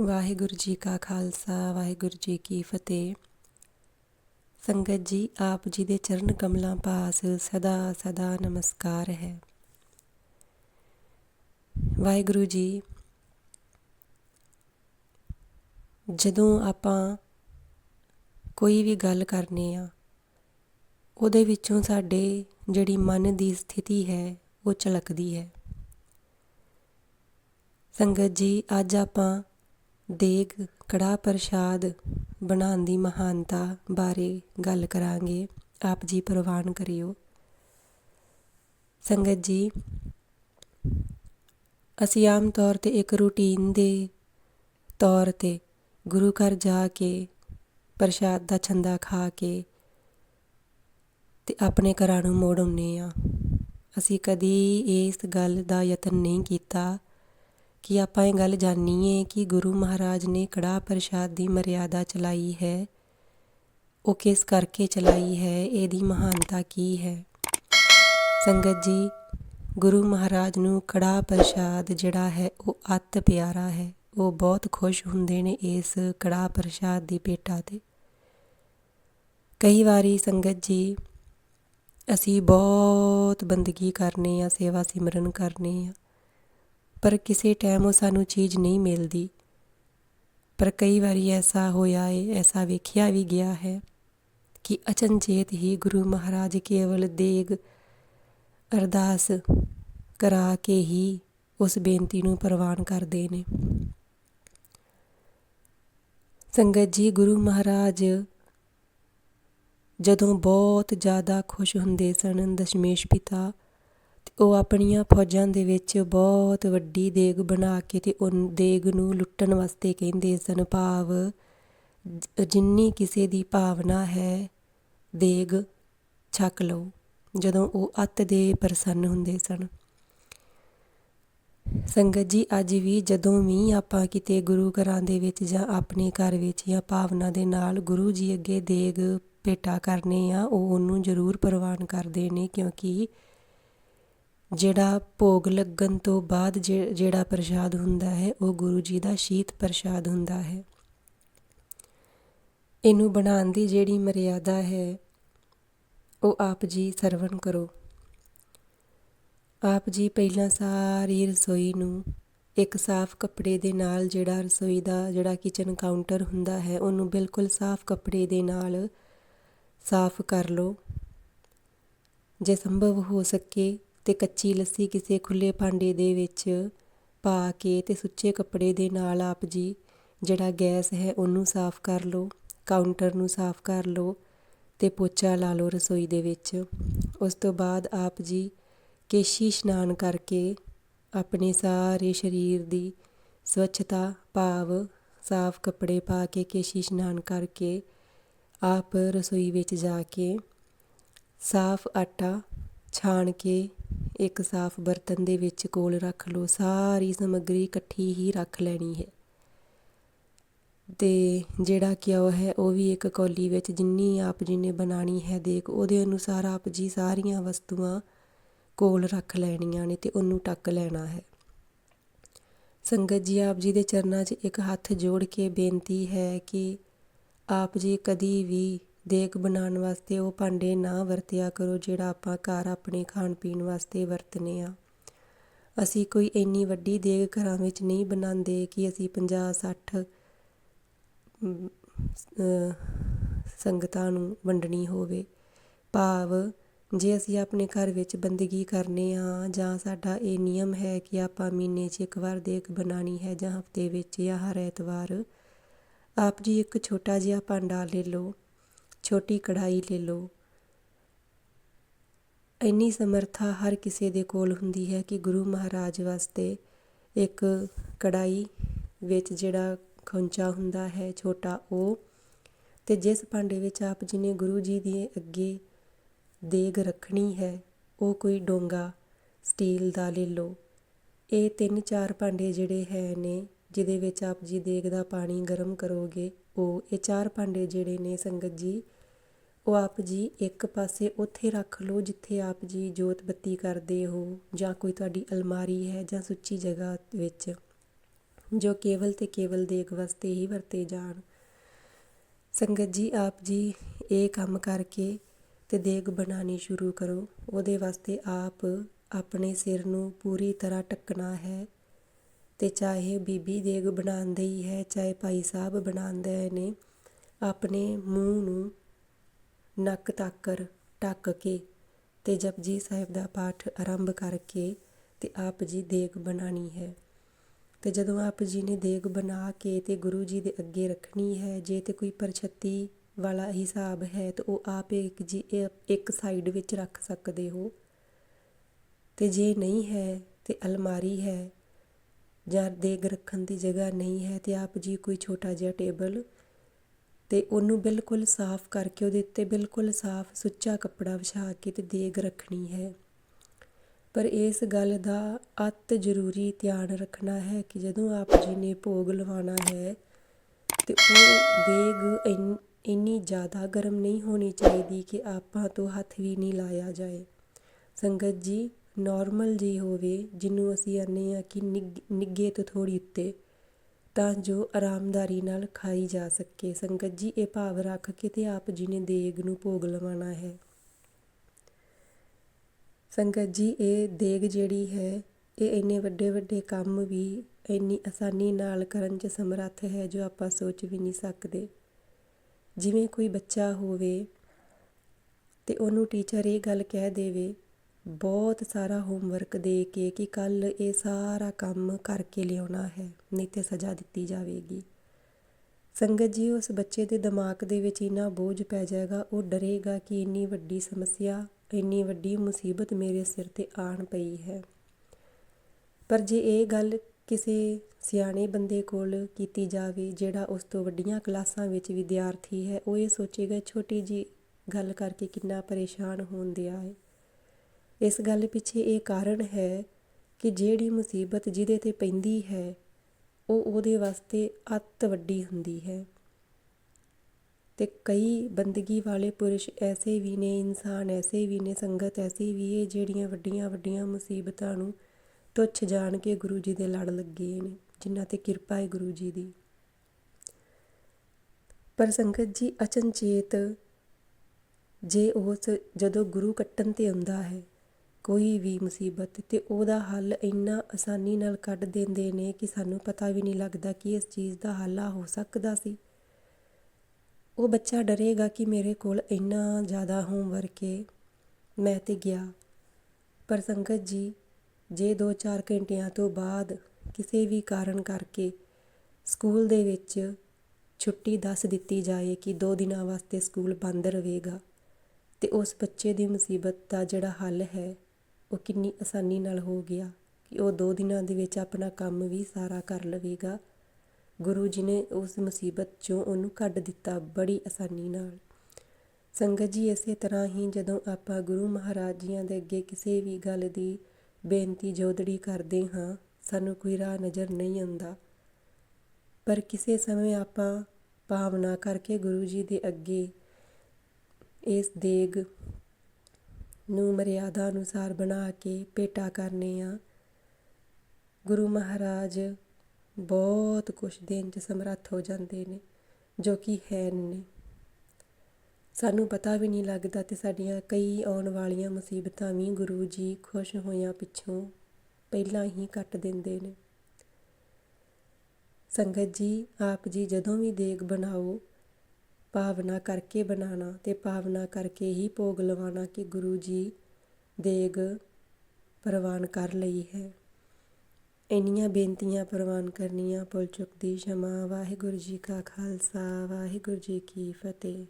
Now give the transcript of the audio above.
ਵਾਹਿਗੁਰੂ ਜੀ ਕਾ ਖਾਲਸਾ, ਵਾਹਿਗੁਰੂ ਜੀ ਕੀ ਫਤਿਹ। ਸੰਗਤ ਜੀ, ਆਪ ਜੀ ਦੇ ਚਰਨ ਕਮਲਾਂ ਪਾਸ ਸਦਾ ਸਦਾ ਨਮਸਕਾਰ ਹੈ। ਵਾਹਿਗੁਰੂ ਜੀ, ਜਦੋਂ ਆਪਾਂ ਕੋਈ ਵੀ ਗੱਲ ਕਰਨੇ ਆ, ਉਹਦੇ ਵਿੱਚੋਂ ਸਾਡੇ ਜਿਹੜੀ ਮਨ ਦੀ ਸਥਿਤੀ ਹੈ, ਉਹ ਝਲਕਦੀ ਹੈ। ਸੰਗਤ ਜੀ, ਅੱਜ ਆਪਾਂ ਦੇਗ ਕੜਾਹ ਪ੍ਰਸ਼ਾਦ ਬਣਾਉਣ ਦੀ ਮਹਾਨਤਾ ਬਾਰੇ ਗੱਲ ਕਰਾਂਗੇ। ਆਪ ਜੀ ਪ੍ਰਵਾਨ ਕਰਿਓ। ਸੰਗਤ ਜੀ, ਅਸੀਂ ਆਮ ਤੌਰ ਤੇ ਇੱਕ ਰੂਟੀਨ ਦੇ ਤੌਰ ਤੇ ਗੁਰੂ ਘਰ ਜਾ ਕੇ ਪ੍ਰਸ਼ਾਦ ਦਾ ਛੰਦਾ ਖਾ ਕੇ ਤੇ ਆਪਣੇ ਘਰਾਂ ਨੂੰ ਮੋੜ ਆਉਂਦੇ ਆ ਅਸੀਂ ਕਦੀ ਇਸ ਗੱਲ ਦਾ ਯਤਨ ਨਹੀਂ ਕੀਤਾ ਕਿ ਆਪਾਂ ਇਹ ਗੱਲ ਜਾਣੀਏ ਕਿ ਗੁਰੂ ਮਹਾਰਾਜ ਨੇ ਕੜਾ ਪ੍ਰਸ਼ਾਦ ਦੀ ਮਰਿਆਦਾ ਚਲਾਈ ਹੈ। ਉਹ ਕਿਸ ਕਰਕੇ ਚਲਾਈ ਹੈ, ਇਹਦੀ ਮਹਾਨਤਾ ਕੀ ਹੈ? ਸੰਗਤ ਜੀ, ਗੁਰੂ ਮਹਾਰਾਜ ਨੂੰ ਕੜਾ ਪ੍ਰਸ਼ਾਦ ਜਿਹੜਾ ਹੈ, ਉਹ ਅਤ ਪਿਆਰਾ ਹੈ। ਉਹ ਬਹੁਤ ਖੁਸ਼ ਹੁੰਦੇ ਨੇ ਇਸ ਕੜਾ ਪ੍ਰਸ਼ਾਦ ਦੀ ਭੇਟਾ ਤੇ। ਕਈ ਵਾਰੀ ਸੰਗਤ ਜੀ, ਅਸੀਂ ਬਹੁਤ ਬੰਦਗੀ ਕਰਨੇ ਆ, ਸੇਵਾ ਸਿਮਰਨ ਕਰਨੇ ਆ। ਪਰ ਕਿਸੇ ਟਾਈਮ ਉਹ ਸਾਨੂੰ ਚੀਜ਼ ਨਹੀਂ ਮਿਲਦੀ। ਪਰ ਕਈ ਵਾਰੀ ਐਸਾ ਹੋਇਆ ਹੈ ਐਸਾ ਵੇਖਿਆ ਵੀ ਗਿਆ ਹੈ ਕਿ ਅਚਨਚੇਤ ਹੀ ਗੁਰੂ ਮਹਾਰਾਜ ਕੇਵਲ ਦੇਗ, ਅਰਦਾਸ ਕਰਾ ਕੇ ਹੀ ਉਸ ਬੇਨਤੀ ਨੂੰ ਪ੍ਰਵਾਨ ਕਰਦੇ ਨੇ। ਸੰਗਤ ਜੀ, ਗੁਰੂ ਮਹਾਰਾਜ ਜਦੋਂ ਬਹੁਤ ਜ਼ਿਆਦਾ ਖੁਸ਼ ਹੁੰਦੇ ਸਨ, ਦਸ਼ਮੇਸ਼ ਪਿਤਾ ਉਹ ਆਪਣੀਆਂ ਫੌਜਾਂ ਦੇ ਵਿੱਚ ਬਹੁਤ ਵੱਡੀ ਦੇਗ ਬਣਾ ਕੇ ਅਤੇ ਉਹ ਦੇਗ ਨੂੰ ਲੁੱਟਣ ਵਾਸਤੇ ਕਹਿੰਦੇ ਸਨ, ਭਾਵ ਜਿੰਨੀ ਕਿਸੇ ਦੀ ਭਾਵਨਾ ਹੈ, ਦੇਗ ਛਕ ਲਓ, ਜਦੋਂ ਉਹ ਅਤ ਦੇ ਪ੍ਰਸੰਨ ਹੁੰਦੇ ਸਨ। ਸੰਗਤ ਜੀ, ਅੱਜ ਵੀ ਜਦੋਂ ਵੀ ਆਪਾਂ ਕਿਤੇ ਗੁਰੂ ਘਰਾਂ ਦੇ ਵਿੱਚ ਜਾਂ ਆਪਣੇ ਘਰ ਵਿੱਚ ਜਾਂ ਭਾਵਨਾ ਦੇ ਨਾਲ ਗੁਰੂ ਜੀ ਅੱਗੇ ਦੇਗ ਭੇਟਾ ਕਰਨੇ ਆ, ਉਹ ਉਹਨੂੰ ਜ਼ਰੂਰ ਪ੍ਰਵਾਨ ਕਰਦੇ ਨੇ, ਕਿਉਂਕਿ ਜਿਹੜਾ ਭੋਗ ਲੱਗਣ ਤੋਂ ਬਾਅਦ ਜਿਹੜਾ ਪ੍ਰਸ਼ਾਦ ਹੁੰਦਾ ਹੈ, ਉਹ ਗੁਰੂ ਜੀ ਦਾ ਸ਼ੀਤ ਪ੍ਰਸ਼ਾਦ ਹੁੰਦਾ ਹੈ। ਇਹਨੂੰ ਬਣਾਉਣ ਦੀ ਜਿਹੜੀ ਮਰਿਆਦਾ ਹੈ, ਉਹ ਆਪ ਜੀ ਸਰਵਣ ਕਰੋ। ਆਪ ਜੀ ਪਹਿਲਾਂ ਸਾਰੀ ਰਸੋਈ ਨੂੰ ਇੱਕ ਸਾਫ਼ ਕੱਪੜੇ ਦੇ ਨਾਲ ਜਿਹੜਾ ਰਸੋਈ ਦਾ, ਜਿਹੜਾ ਕਿਚਨ ਕਾਊਂਟਰ ਹੁੰਦਾ ਹੈ, ਉਹਨੂੰ ਬਿਲਕੁਲ ਸਾਫ਼ ਕੱਪੜੇ ਦੇ ਨਾਲ ਸਾਫ਼ ਕਰ ਲਓ। ਜੇ ਸੰਭਵ ਹੋ ਸਕੇ ਅਤੇ ਕੱਚੀ ਲੱਸੀ ਕਿਸੇ ਖੁੱਲ੍ਹੇ ਭਾਂਡੇ ਦੇ ਵਿੱਚ ਪਾ ਕੇ ਅਤੇ ਸੁੱਚੇ ਕੱਪੜੇ ਦੇ ਨਾਲ ਆਪ ਜੀ, ਜਿਹੜਾ ਗੈਸ ਹੈ ਉਹਨੂੰ ਸਾਫ਼ ਕਰ ਲਓ, ਕਾਊਂਟਰ ਨੂੰ ਸਾਫ਼ ਕਰ ਲਓ ਅਤੇ ਪੋਚਾ ਲਾ ਲਓ ਰਸੋਈ ਦੇ ਵਿੱਚ। ਉਸ ਤੋਂ ਬਾਅਦ ਆਪ ਜੀ ਕੇਸ਼ੀ ਇਸ਼ਨਾਨ ਕਰਕੇ ਆਪਣੇ ਸਾਰੇ ਸਰੀਰ ਦੀ ਸਵੱਛਤਾ, ਭਾਵ ਸਾਫ਼ ਕੱਪੜੇ ਪਾ ਕੇ ਕੇਸ਼ੀ ਇਸ਼ਨਾਨ ਕਰਕੇ ਆਪ ਰਸੋਈ ਵਿੱਚ ਜਾ ਕੇ ਸਾਫ਼ ਆਟਾ ਛਾਣ ਕੇ ਇੱਕ ਸਾਫ਼ ਬਰਤਨ ਦੇ ਵਿੱਚ ਕੋਲ ਰੱਖ ਲਓ, ਸਾਰੀ ਸਮੱਗਰੀ ਇਕੱਠੀ ਹੀ ਰੱਖ ਲੈਣੀ ਹੈ। ਤੇ ਜਿਹੜਾ ਘਿਓ ਹੈ, ਉਹ ਵੀ ਇੱਕ ਕੌਲੀ ਵਿੱਚ ਜਿੰਨੀ ਆਪ ਜੀ ਨੇ ਬਣਾਣੀ ਹੈ, ਦੇਖ, ਉਹਦੇ ਅਨੁਸਾਰ ਆਪ ਜੀ ਸਾਰੀਆਂ ਵਸਤੂਆਂ ਕੋਲ ਰੱਖ ਲੈਣੀਆਂ ਨੇ ਤੇ ਉਹਨੂੰ ਟੱਕ ਲੈਣਾ ਹੈ। ਸੰਗਤ ਜੀ, ਆਪ ਜੀ ਦੇ ਚਰਨਾਂ 'ਚ ਇੱਕ ਹੱਥ ਜੋੜ ਕੇ ਬੇਨਤੀ ਹੈ ਕਿ ਆਪ ਜੀ ਕਦੀ ਵੀ ਦੇਗ ਬਣਾਉਣ ਵਾਸਤੇ ਉਹ ਭਾਂਡੇ ਨਾ ਵਰਤਿਆ ਕਰੋ, ਜਿਹੜਾ ਆਪਾਂ ਘਰ ਆਪਣੇ ਖਾਣ ਪੀਣ ਵਾਸਤੇ ਵਰਤਨੇ ਆ। ਅਸੀਂ ਕੋਈ ਇੰਨੀ ਵੱਡੀ ਦੇਗ ਘਰਾਂ ਵਿੱਚ ਨਹੀਂ ਬਣਾਉਂਦੇ ਕਿ ਅਸੀਂ 50 60 ਸੰਗਤਾਂ ਨੂੰ ਵੰਡਣੀ ਹੋਵੇ। ਭਾਵ ਜੇ ਅਸੀਂ ਆਪਣੇ ਘਰ ਵਿੱਚ ਬੰਦਗੀ ਕਰਨੇ ਆ, ਜਾਂ ਸਾਡਾ ਇਹ ਨਿਯਮ ਹੈ ਕਿ ਆਪਾਂ ਮਹੀਨੇ 'ਚ ਇੱਕ ਵਾਰ ਦੇਖ ਬਣਾਣੀ ਹੈ ਜਾਂ ਹਫ਼ਤੇ ਵਿੱਚ ਜਾਂ ਹਰ ਐਤਵਾਰ, ਆਪ ਜੀ ਇੱਕ ਛੋਟਾ ਜਿਹਾ ਭਾਂਡਾ ਲੈ ਲਓ। ਛੋਟੀ ਕੜਾਹੀ ਲੈ ਲਓ। ਇੰਨੀ ਸਮਰੱਥਾ ਹਰ ਕਿਸੇ ਦੇ ਕੋਲ ਹੁੰਦੀ ਹੈ ਕਿ ਗੁਰੂ ਮਹਾਰਾਜ ਵਾਸਤੇ ਇੱਕ ਕੜਾਈ ਵਿੱਚ ਜਿਹੜਾ ਖੁੰਚਾ ਹੁੰਦਾ ਹੈ ਛੋਟਾ ਉਹ, ਤੇ ਜਿਸ ਭਾਂਡੇ ਵਿੱਚ ਆਪ ਜੀ ਨੇ ਗੁਰੂ ਜੀ ਦੀ ਅੱਗੇ ਦੇਗ ਰੱਖਣੀ ਹੈ, ਉਹ ਕੋਈ ਡੋਂਗਾ, ਸਟੀਲ ਦਾ ਲੈ ਲਓ। ਇਹ ਤਿੰਨ ਚਾਰ ਭਾਂਡੇ ਜਿਹੜੇ ਹੈ ਨੇ, ਜਿਹਦੇ ਵਿੱਚ ਆਪ ਜੀ ਦੇਗ ਦਾ ਪਾਣੀ ਗਰਮ ਕਰੋਗੇ, ਉਹ ਇਹ ਚਾਰ ਭਾਂਡੇ ਜਿਹੜੇ ਨੇ ਸੰਗਤ ਜੀ ਉਹ ਆਪ ਜੀ ਇੱਕ ਪਾਸੇ ਉੱਥੇ ਰੱਖ ਲਓ ਜਿੱਥੇ ਆਪ ਜੀ ਜੋਤ ਬੱਤੀ ਕਰਦੇ ਹੋ ਜਾਂ ਕੋਈ ਤੁਹਾਡੀ ਅਲਮਾਰੀ ਹੈ ਜਾਂ ਸੁੱਚੀ ਜਗ੍ਹਾ ਵਿੱਚ, ਜੋ ਕੇਵਲ ਤੇ ਕੇਵਲ ਦੇਗ ਵਾਸਤੇ ਹੀ ਵਰਤੇ ਜਾਣ। ਸੰਗਤ ਜੀ, ਆਪ ਜੀ ਇਹ ਕੰਮ ਕਰਕੇ ਤੇ ਦੇਗ ਬਣਾਣੀ ਸ਼ੁਰੂ ਕਰੋ। ਉਹਦੇ ਵਾਸਤੇ ਆਪ ਆਪਣੇ ਸਿਰ ਨੂੰ ਪੂਰੀ ਤਰ੍ਹਾਂ ਟੱਕਣਾ ਹੈ ਤੇ ਚਾਹੇ ਬੀਬੀ ਦੇਗ ਬਣਾਉਂਦੇ ਹੀ ਹੈ, ਚਾਹੇ ਭਾਈ ਸਾਹਿਬ ਬਣਾਉਂਦੇ ਨੇ, ਆਪਣੇ ਮੂੰਹ ਨੂੰ ਨੱਕ ਤਾਕਰ ਢੱਕ ਕੇ ਤੇ ਜਪਜੀ ਸਾਹਿਬ ਦਾ ਪਾਠ ਆਰੰਭ ਕਰਕੇ ਅਤੇ ਆਪ ਜੀ ਦੇਗ ਬਣਾਉਣੀ ਹੈ। ਅਤੇ ਜਦੋਂ ਆਪ ਜੀ ਨੇ ਦੇਗ ਬਣਾ ਕੇ ਅਤੇ ਗੁਰੂ ਜੀ ਦੇ ਅੱਗੇ ਰੱਖਣੀ ਹੈ, ਜੇ ਤੇ ਕੋਈ ਪਰਛੱਤੀ ਵਾਲਾ ਹਿਸਾਬ ਹੈ ਤਾਂ ਉਹ ਆਪ ਇੱਕ ਜੀ ਇੱਕ ਸਾਈਡ ਵਿੱਚ ਰੱਖ ਸਕਦੇ ਹੋ। ਤੇ ਜੇ ਨਹੀਂ ਹੈ ਤੇ ਅਲਮਾਰੀ ਹੈ ਜਾਂ ਦੇਗ ਰੱਖਣ ਦੀ ਜਗ੍ਹਾ ਨਹੀਂ ਹੈ ਤੇ ਆਪ ਜੀ ਕੋਈ ਛੋਟਾ ਜਿਹਾ ਟੇਬਲ ਅਤੇ ਉਹਨੂੰ ਬਿਲਕੁਲ ਸਾਫ਼ ਕਰਕੇ ਉਹਦੇ ਉੱਤੇ ਬਿਲਕੁਲ ਸਾਫ਼ ਸੁੱਚਾ ਕੱਪੜਾ ਵਿਛਾ ਕੇ ਅਤੇ ਦੇਗ ਰੱਖਣੀ ਹੈ। ਪਰ ਇਸ ਗੱਲ ਦਾ ਅਤ ਜ਼ਰੂਰੀ ਧਿਆਨ ਰੱਖਣਾ ਹੈ ਕਿ ਜਦੋਂ ਆਪ ਜੀ ਨੇ ਭੋਗ ਲਵਾਉਣਾ ਹੈ ਤੇ ਉਹ ਦੇਗ ਇੰਨੀ ਜ਼ਿਆਦਾ ਗਰਮ ਨਹੀਂ ਹੋਣੀ ਚਾਹੀਦੀ ਕਿ ਆਪਾਂ ਤੋਂ ਹੱਥ ਵੀ ਨਹੀਂ ਲਾਇਆ ਜਾਏ। ਸੰਗਤ ਜੀ ਨੋਰਮਲ ਜੀ ਹੋਵੇ, ਜਿਹਨੂੰ ਅਸੀਂ ਆਨੇ ਹਾਂ ਕਿ ਨਿੱਘ ਨਿੱਘੇ ਤੋਂ ਥੋੜ੍ਹੀ ਉੱਤੇ। ਤਾਂ ਜੋ ਆਰਾਮਦਾਰੀ ਨਾਲ ਖਾਈ ਜਾ ਸਕੇ। ਸੰਗਤ ਜੀ, ਇਹ ਭਾਵ ਰੱਖ ਕੇ ਤੇ ਆਪ ਜੀ ਨੇ ਦੇਗ ਨੂੰ ਭੋਗ ਲਵਾਉਣਾ ਹੈ। ਸੰਗਤ ਜੀ, ਇਹ ਦੇਗ ਜਿਹੜੀ ਹੈ, ਇਹ ਇੰਨੇ ਵੱਡੇ ਵੱਡੇ ਕੰਮ ਵੀ ਇੰਨੀ ਆਸਾਨੀ ਨਾਲ ਕਰਨ 'ਚ ਸਮਰੱਥ ਹੈ ਜੋ ਆਪਾਂ ਸੋਚ ਵੀ ਨਹੀਂ ਸਕਦੇ। ਜਿਵੇਂ ਕੋਈ ਬੱਚਾ ਹੋਵੇ ਤੇ ਉਹਨੂੰ ਟੀਚਰ ਇਹ ਗੱਲ ਕਹਿ ਦੇਵੇ ਬਹੁਤ ਸਾਰਾ ਹੋਮਵਰਕ ਦੇ ਕੇ ਕਿ ਕੱਲ ਇਹ ਸਾਰਾ ਕੰਮ ਕਰਕੇ ਲਿਆਉਣਾ ਹੈ, ਨਹੀਂ ਤੇ ਸਜ਼ਾ ਦਿੱਤੀ ਜਾਵੇਗੀ। ਸੰਗਤ ਜੀ, ਉਸ ਬੱਚੇ ਦੇ ਦਿਮਾਗ ਦੇ ਵਿੱਚ ਇਨਾ ਬੋਝ ਪੈ ਜਾਏਗਾ, ਉਹ ਡਰੇਗਾ ਕਿ ਇੰਨੀ ਵੱਡੀ ਸਮੱਸਿਆ, ਇੰਨੀ ਵੱਡੀ ਮੁਸੀਬਤ ਮੇਰੇ ਸਿਰ ਤੇ ਆਣ ਪਈ ਹੈ। ਪਰ ਜੇ ਇਹ ਗੱਲ ਕਿਸੇ ਸਿਆਣੇ ਬੰਦੇ ਕੋਲ ਕੀਤੀ ਜਾਵੇ, ਜਿਹੜਾ ਉਸ ਤੋਂ ਵੱਡੀਆਂ ਕਲਾਸਾਂ ਵਿੱਚ ਵਿਦਿਆਰਥੀ ਹੈ, ਉਹ ਇਹ ਸੋਚੇਗਾ, ਛੋਟੀ ਜੀ ਗੱਲ ਕਰਕੇ ਕਿੰਨਾ ਪਰੇਸ਼ਾਨ ਹੋਣ ਦਿਆ ਹੈ। ਇਸ ਗੱਲ ਪਿੱਛੇ ਇਹ ਕਾਰਨ ਹੈ ਕਿ ਜਿਹੜੀ ਮੁਸੀਬਤ ਜਿਹਦੇ ਤੇ ਪੈਂਦੀ ਹੈ, ਉਹ ਉਹਦੇ ਵਾਸਤੇ ਅੱਤ ਵੱਡੀ ਹੁੰਦੀ ਹੈ। ਤੇ ਕਈ ਬੰਦਗੀ ਵਾਲੇ ਪੁਰਸ਼ ਐਸੇ ਵੀ ਨੇ, ਇਨਸਾਨ ਐਸੇ ਵੀ ਨੇ, ਸੰਗਤ ਐਸੀ ਵੀ ਹੈ ਜਿਹੜੀਆਂ ਵੱਡੀਆਂ ਵੱਡੀਆਂ ਮੁਸੀਬਤਾਂ ਨੂੰ ਤੁੱਛ ਜਾਣ ਕੇ ਗੁਰੂ ਜੀ ਦੇ ਲੜ ਲੱਗੇ ਨੇ, ਜਿਨ੍ਹਾਂ ਤੇ ਕਿਰਪਾ ਹੈ ਗੁਰੂ ਜੀ ਦੀ। ਪਰ ਸੰਗਤ ਜੀ ਅਚਨਚੇਤ ਜੇ ਉਸ ਜਦੋਂ ਗੁਰੂ ਕੱਟਣ ਤੇ ਆਉਂਦਾ ਹੈ ਕੋਈ ਵੀ ਮੁਸੀਬਤ ਅਤੇ ਉਹਦਾ ਹੱਲ ਇੰਨਾ ਆਸਾਨੀ ਨਾਲ ਕੱਢ ਦਿੰਦੇ ਨੇ ਕਿ ਸਾਨੂੰ ਪਤਾ ਵੀ ਨਹੀਂ ਲੱਗਦਾ ਕਿ ਇਸ ਚੀਜ਼ ਦਾ ਹੱਲ ਆ ਹੋ ਸਕਦਾ ਸੀ। ਉਹ ਬੱਚਾ ਡਰੇਗਾ ਕਿ ਮੇਰੇ ਕੋਲ ਇੰਨਾ ਜ਼ਿਆਦਾ ਹੋਮਵਰਕ ਹੈ ਮੈਂ ਤੇ ਗਿਆ। ਪਰ ਸੰਗਤ ਜੀ, ਜੇ 2-4 ਘੰਟਿਆਂ ਤੋਂ ਬਾਅਦ ਕਿਸੇ ਵੀ ਕਾਰਨ ਕਰਕੇ ਸਕੂਲ ਦੇ ਵਿੱਚ ਛੁੱਟੀ ਦੱਸ ਦਿੱਤੀ ਜਾਏ ਕਿ 2 ਦਿਨਾਂ ਵਾਸਤੇ ਸਕੂਲ ਬੰਦ ਰਹੇਗਾ ਤੇ ਉਸ ਬੱਚੇ ਦੀ ਮੁਸੀਬਤ ਦਾ ਜਿਹੜਾ ਹੱਲ ਹੈ ਉਹ ਕਿੰਨੀ ਆਸਾਨੀ ਨਾਲ ਹੋ ਗਿਆ ਕਿ ਉਹ ਦੋ ਦਿਨਾਂ ਦੇ ਵਿੱਚ ਆਪਣਾ ਕੰਮ ਵੀ ਸਾਰਾ ਕਰ ਲਵੇਗਾ। ਗੁਰੂ ਜੀ ਨੇ ਉਸ ਮੁਸੀਬਤ ਚੋਂ ਉਹਨੂੰ ਕੱਢ ਦਿੱਤਾ ਬੜੀ ਆਸਾਨੀ ਨਾਲ। ਸੰਗਤ ਜੀ ਇਸੇ ਤਰ੍ਹਾਂ ਹੀ ਜਦੋਂ ਆਪਾਂ ਗੁਰੂ ਮਹਾਰਾਜ ਜੀਆਂ ਦੇ ਅੱਗੇ ਕਿਸੇ ਵੀ ਗੱਲ ਦੀ ਬੇਨਤੀ ਜੋਦੜੀ ਕਰਦੇ ਹਾਂ, ਸਾਨੂੰ ਕੋਈ ਰਾਹ ਨਜ਼ਰ ਨਹੀਂ ਆਉਂਦਾ। ਪਰ ਕਿਸੇ ਸਮੇਂ ਆਪਾਂ ਭਾਵਨਾ ਕਰਕੇ ਗੁਰੂ ਜੀ ਦੇ ਅੱਗੇ ਇਸ ਦੇਗ ਨੂੰ ਮਰਿਆਦਾ ਅਨੁਸਾਰ ਬਣਾ ਕੇ ਭੇਟਾ ਕਰਨੇ ਆ। ਗੁਰੂ ਮਹਾਰਾਜ ਬਹੁਤ ਕੁਛ ਦੇਣ 'ਚ ਸਮਰੱਥ ਹੋ ਜਾਂਦੇ ਨੇ, ਜੋ ਕਿ ਹੈ ਨੇ ਸਾਨੂੰ ਪਤਾ ਵੀ ਨਹੀਂ ਲੱਗਦਾ ਤੇ ਸਾਡੀਆਂ ਕਈ ਆਉਣ ਵਾਲੀਆਂ ਮੁਸੀਬਤਾਂ ਵੀ ਗੁਰੂ ਜੀ ਖੁਸ਼ ਹੋਇਆਂ ਪਿੱਛੋਂ ਪਹਿਲਾਂ ਹੀ ਕੱਟ ਦਿੰਦੇ ਨੇ। ਸੰਗਤ ਜੀ, ਆਪ ਜੀ ਜਦੋਂ ਵੀ ਦੇਗ ਬਣਾਓ ਭਾਵਨਾ ਕਰਕੇ ਬਣਾਉਣਾ ਅਤੇ ਭਾਵਨਾ ਕਰਕੇ ਹੀ ਭੋਗ ਲਵਾਉਣਾ ਕਿ ਗੁਰੂ ਜੀ ਦੇਗ ਪ੍ਰਵਾਨ ਕਰ ਲਈ ਹੈ। ਇੰਨੀਆਂ ਬੇਨਤੀਆਂ ਪ੍ਰਵਾਨ ਕਰਨੀਆਂ ਪੁੱਲ ਚੁੱਕਦੀ, ਸ਼ਮਾ ਵਾਹਿਗੁਰੂ ਜੀ ਕਾ ਖਾਲਸਾ, ਵਾਹਿਗੁਰੂ ਜੀ ਕੀ ਫਤਿਹ।